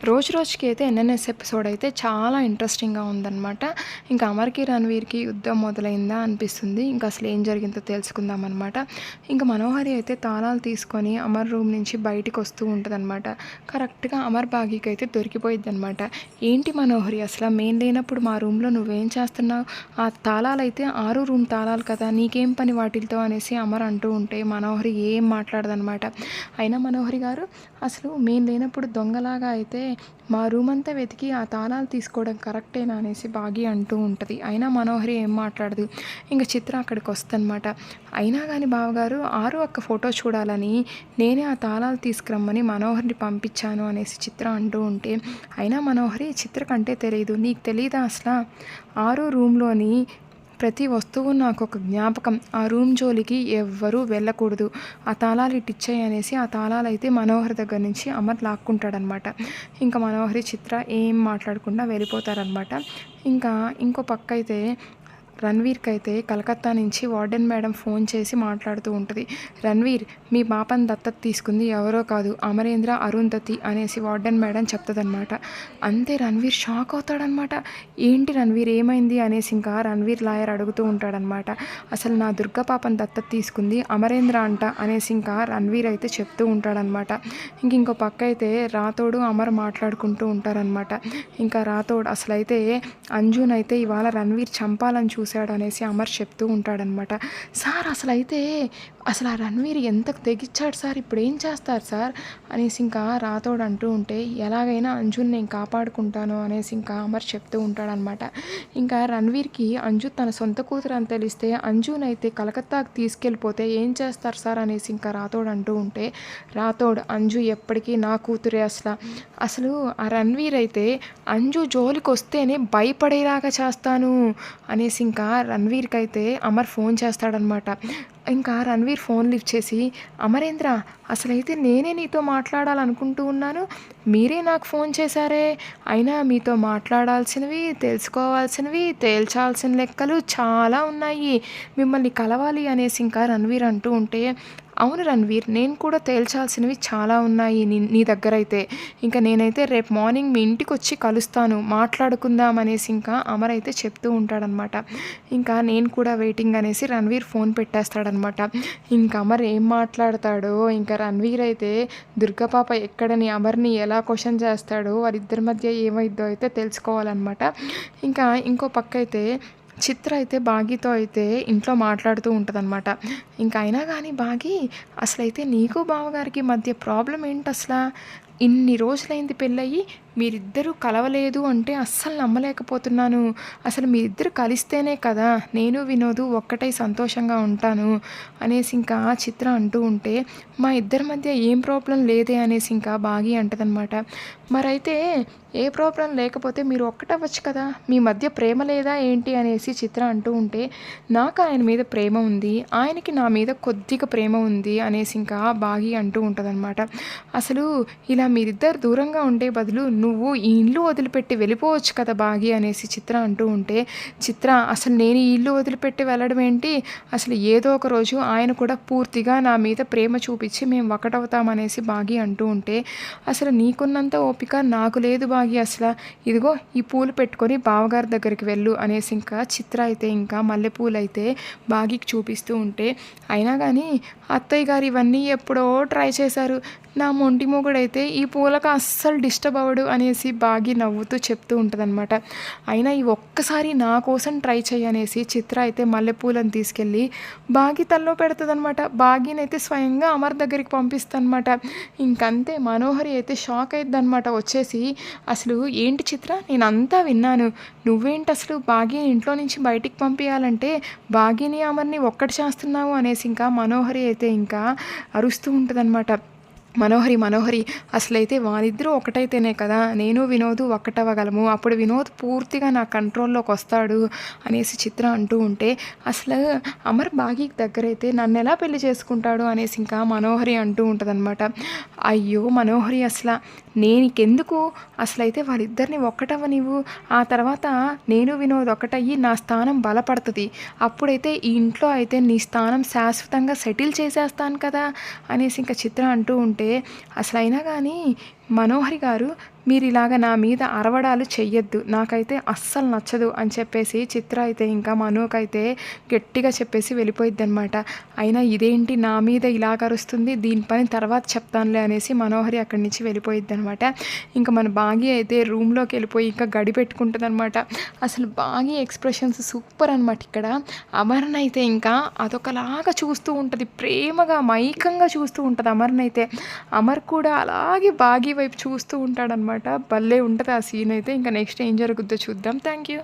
రోజు రోజుకి అయితే ఎన్ఎన్ఎస్ ఎపిసోడ్ అయితే చాలా ఇంట్రెస్టింగ్గా ఉందన్నమాట. ఇంకా అమర్కి రణవీర్కి యుద్ధం మొదలైందా అనిపిస్తుంది. ఇంకా అసలు ఏం జరిగిందో తెలుసుకుందాం అనమాట ఇంకా మనోహరి అయితే తాళాలు తీసుకొని అమర్ రూమ్ నుంచి బయటకు వస్తూ ఉంటుందన్నమాట. కరెక్ట్గా అమర్ బాగీకి అయితే దొరికిపోయిద్ది అనమాట ఏంటి మనోహరి అసలు మెయిన్ లేనప్పుడు మా రూమ్లో నువ్వేం చేస్తున్నావు? ఆ తాళాలు అయితే ఆరు రూమ్ తాళాలు కదా నీకేం పని వాటితో అనేసి అమర్ అంటూ ఉంటే మనోహరి ఏం మాట్లాడదనమాట అయినా మనోహరి గారు అసలు మేము లేనప్పుడు దొంగలాగా అయితే మా రూమ్ అంతా వెతికి ఆ తాళాలు తీసుకోవడం కరెక్టేనా అనేసి బాగి అంటూ ఉంటుంది. అయినా మనోహరి ఏం మాట్లాడదు. ఇంకా చిత్ర అక్కడికి వస్తుందన్నమాట. అయినా కానీ బావగారు ఆరు ఒక్క ఫోటో చూడాలని నేనే ఆ తాళాలు తీసుకురమ్మని మనోహరిని పంపించాను అనేసి చిత్ర అంటూ ఉంటే అయినా మనోహరి చిత్ర కంటే తెలియదు నీకు తెలియదా అసలు? ఆరు రూమ్లోని ప్రతి వస్తువు నాకు ఒక జ్ఞాపకం. ఆ రూమ్ జోలికి ఎవ్వరూ వెళ్ళకూడదు. ఆ తాళాలు ఇట్టిచ్చాయి అనేసి ఆ తాళాలు అయితే మనోహర్ దగ్గర నుంచి అమర్ లాక్కుంటాడనమాట. ఇంకా మనోహరి చిత్ర ఏం మాట్లాడకుండా వెళ్ళిపోతారనమాట. ఇంకా ఇంకో పక్క అయితే రణ్వీర్కి అయితే కలకత్తా నుంచి వార్డెన్ మేడం ఫోన్ చేసి మాట్లాడుతూ ఉంటుంది. రణ్వీర్ మీ పాపని దత్తత తీసుకుంది ఎవరో కాదు అమరేంద్ర అరుంధతి అనేసి వార్డెన్ మేడం చెప్తుందనమాట అంతే రణ్వీర్ షాక్ అవుతాడనమాట ఏంటి రణ్వీర్ ఏమైంది అనేసి ఇంకా రణ్వీర్ లాయర్ అడుగుతూ ఉంటాడనమాట అసలు నా దుర్గ పాపని దత్తత తీసుకుంది అమరేంద్ర అంట అనేసి ఇంకా రణ్వీర్ అయితే చెప్తూ ఉంటాడనమాట ఇంక ఇంకో పక్క అయితే రాతోడు అమర్ మాట్లాడుకుంటూ ఉంటారనమాట ఇంకా రాతోడు అసలైతే అంజున్ అయితే ఇవాళ రణ్వీర్ చంపాలని చూసి చేశాడు అనేసి అమర్ చెప్తూ ఉంటాడనమాట. సార్ అసలు అయితే అసలు ఆ రణ్వీర్ ఎంత తెగిచ్చాడు సార్? ఇప్పుడు ఏం చేస్తారు సార్? అనేసి ఇంకా రాతోడు అంటూ ఉంటే ఎలాగైనా అంజున్ నేను కాపాడుకుంటాను అనేసి ఇంకా అమర్ చెప్తూ ఉంటాడనమాట. ఇంకా రణ్వీర్కి అంజు తన సొంత కూతురు అని తెలిస్తే అంజున్ అయితే కలకత్తాకు తీసుకెళ్ళిపోతే ఏం చేస్తారు సార్? అనేసి ఇంకా రాతోడు అంటూ ఉంటే రాతోడు అంజు ఎప్పటికీ నా కూతురే అసలు. అసలు ఆ రణ్వీర్ అయితే అంజు జోలికి వస్తేనే భయపడేలాగా చేస్తాను అనేసి ఇంకా రణ్వీర్కి అయితే అమర్ ఫోన్ చేస్తాడనమాట. ఇంకా రణ్వీర్ ఫోన్ లిఫ్ట్ చేసి అమరేంద్ర అసలైతే నేనే నీతో మాట్లాడాలనుకుంటూ ఉన్నాను. మీరే నాకు ఫోన్ చేశారే. అయినా మీతో మాట్లాడాల్సినవి తెలుసుకోవాల్సినవి తేల్చాల్సిన లెక్కలు చాలా ఉన్నాయి. మిమ్మల్ని కలవాలి అనేసి ఇంకా రణ్వీర్ అంటూ ఉంటే అవును రణ్వీర్ నేను కూడా తేల్చాల్సినవి చాలా ఉన్నాయి నీ నీ దగ్గర అయితే ఇంకా నేనైతే రేపు మార్నింగ్ మీ ఇంటికి వచ్చి కలుస్తాను మాట్లాడుకుందాం అనేసి ఇంకా అమర్ అయితే చెప్తూ ఉంటాడనమాట ఇంకా నేను కూడా వెయిటింగ్ అనేసి రణ్వీర్ ఫోన్ పెట్టేస్తాడనమాట ఇంకా అమర్ ఏం మాట్లాడతాడో ఇంకా రణ్వీర్ అయితే దుర్గపాప ఎక్కడని అమర్ని ఎలా క్వశ్చన్ చేస్తాడో వారిద్దరి మధ్య ఏమైద్దో అయితే తెలుసుకోవాలన్నమాట. ఇంకా ఇంకో పక్క అయితే చిత్ర అయితే బాగీతో అయితే ఇంట్లో మాట్లాడుతూ ఉంటుందన్నమాట. ఇంకా అయినా కానీ బాగి అసలైతే నీకు బావగారికి మధ్య ప్రాబ్లం ఏంటి అసలు ఇన్ని రోజులైంది పెళ్ళయి మీరిద్దరూ కలవలేదు అంటే అస్సలు నమ్మలేకపోతున్నాను. అసలు మీరిద్దరు కలిస్తేనే కదా నేను వినోదు ఒక్కటై సంతోషంగా ఉంటాను అనేసి ఇంకా చిత్ర అంటూ ఉంటే మా ఇద్దరి మధ్య ఏం ప్రాబ్లం లేదే అనేసి ఇంకా బాగి అంటదనమాట మరైతే ఏ ప్రాబ్లం లేకపోతే మీరు ఒక్కటవ్వచ్చు కదా? మీ మధ్య ప్రేమ లేదా ఏంటి అనేసి చిత్ర అంటూ ఉంటే నాకు ఆయన మీద ప్రేమ ఉంది ఆయనకి నా మీద కొద్దిగా ప్రేమ ఉంది అనేసి ఇంకా బాగి అంటూ ఉంటుందన్నమాట. అసలు ఇలా మీరిద్దరు దూరంగా ఉండే బదులు నువ్వు ఈ ఇల్లు వదిలిపెట్టి వెళ్ళిపోవచ్చు కదా బాగి అనేసి చిత్ర అంటూ ఉంటే చిత్ర అసలు నేను ఈ ఇల్లు వదిలిపెట్టి వెళ్ళడం ఏంటి? అసలు ఏదో ఒక రోజు ఆయన కూడా పూర్తిగా నా మీద ప్రేమ చూపించి మేము ఒకటవుతామనేసి బాగి అంటూ ఉంటే అసలు నీకున్నంత ఓపిక నాకు లేదు బాగి అసలు. ఇదిగో ఈ పూలు పెట్టుకొని బావగారి దగ్గరికి వెళ్ళు అనేసి ఇంకా చిత్ర అయితే ఇంకా మల్లెపూలు అయితే బాగికి చూపిస్తూ ఉంటే అయినా కానీ అత్తయ్య గారు ఇవన్నీ ఎప్పుడో ట్రై చేశారు. నా మొంటి మొగుడైతే ఈ పూలకు అస్సలు డిస్టర్బ్ అవ్వడు అనేసి బాగి నవ్వుతూ చెప్తూ ఉంటుందన్నమాట. అయినా ఈ ఒక్కసారి నా కోసం ట్రై చేయనేసి చిత్ర అయితే మల్లెపూలను తీసుకెళ్ళి బాగి తల్లో పెడుతుందన్నమాట. బాగినైతే స్వయంగా అమర్ దగ్గరికి పంపిస్తుందన్నమాట. ఇంకంతే మనోహరి అయితే షాక్ అయిద్దనమాట వచ్చేసి అసలు ఏంటి చిత్ర? నేను అంతా విన్నాను. నువ్వేంటి అసలు బాగిని ఇంట్లో నుంచి బయటికి పంపించాలంటే బాగిని అమర్ని ఒక్కటి చేస్తున్నావు? అనేసి ఇంకా మనోహరి అయితే ఇంకా అరుస్తూ ఉంటుందన్నమాట. మనోహరి మనోహరి అసలైతే వాళ్ళిద్దరూ ఒకటైతేనే కదా నేను వినోద్ ఒక్కటవ్వగలము అప్పుడు వినోద్ పూర్తిగా నా కంట్రోల్లోకి వస్తాడు అనేసి చిత్ర అంటూ ఉంటే అసలు అమర్ బాగి దగ్గరైతే నన్ను ఎలా పెళ్ళి చేసుకుంటాడు అనేసి ఇంకా మనోహరి అంటూ ఉంటుందన్నమాట. అయ్యో మనోహరి అసలు నేనికెందుకు? అసలైతే వాళ్ళిద్దరిని ఒక్కటవ్వ నీవు ఆ తర్వాత నేను వినోద్ ఒకటయ్యి నా స్థానం బలపడుతుంది అప్పుడైతే ఈ ఇంట్లో అయితే నీ స్థానం శాశ్వతంగా సెటిల్ చేసేస్తాను కదా అనేసి ఇంకా చిత్ర అంటూ ఉంటే అసలు అయినా కానీ మనోహరి గారు మీరు ఇలాగ నా మీద అరవడాలు చెయ్యొద్దు. నాకైతే అస్సలు నచ్చదు అని చెప్పేసి చిత్ర అయితే ఇంకా మనోకైతే గట్టిగా చెప్పేసి వెళ్ళిపోయిద్ది అనమాట అయినా ఇదేంటి నా మీద ఇలాగ అరుస్తుంది? దీని పని తర్వాత చెప్తానులే అనేసి మనోహరి అక్కడి నుంచి వెళ్ళిపోయిద్ది అనమాట ఇంకా మన బాగి అయితే రూమ్లోకి వెళ్ళిపోయి ఇంకా గడి పెట్టుకుంటుందనమాట అసలు బాగి ఎక్స్ప్రెషన్స్ సూపర్ అనమాట ఇక్కడ. అమరణ అయితే ఇంకా అదొకలాగా చూస్తూ ఉంటుంది. ప్రేమగా మైకంగా చూస్తూ ఉంటుంది అమరణ అయితే. అమర్ కూడా అలాగే బాగి వైపు చూస్తూ ఉంటాడనమాట. భలే ఉంటుంది ఆ సీన్ అయితే. ఇంకా నెక్స్ట్ ఏం జరుగుద్దో చూద్దాం. Thank you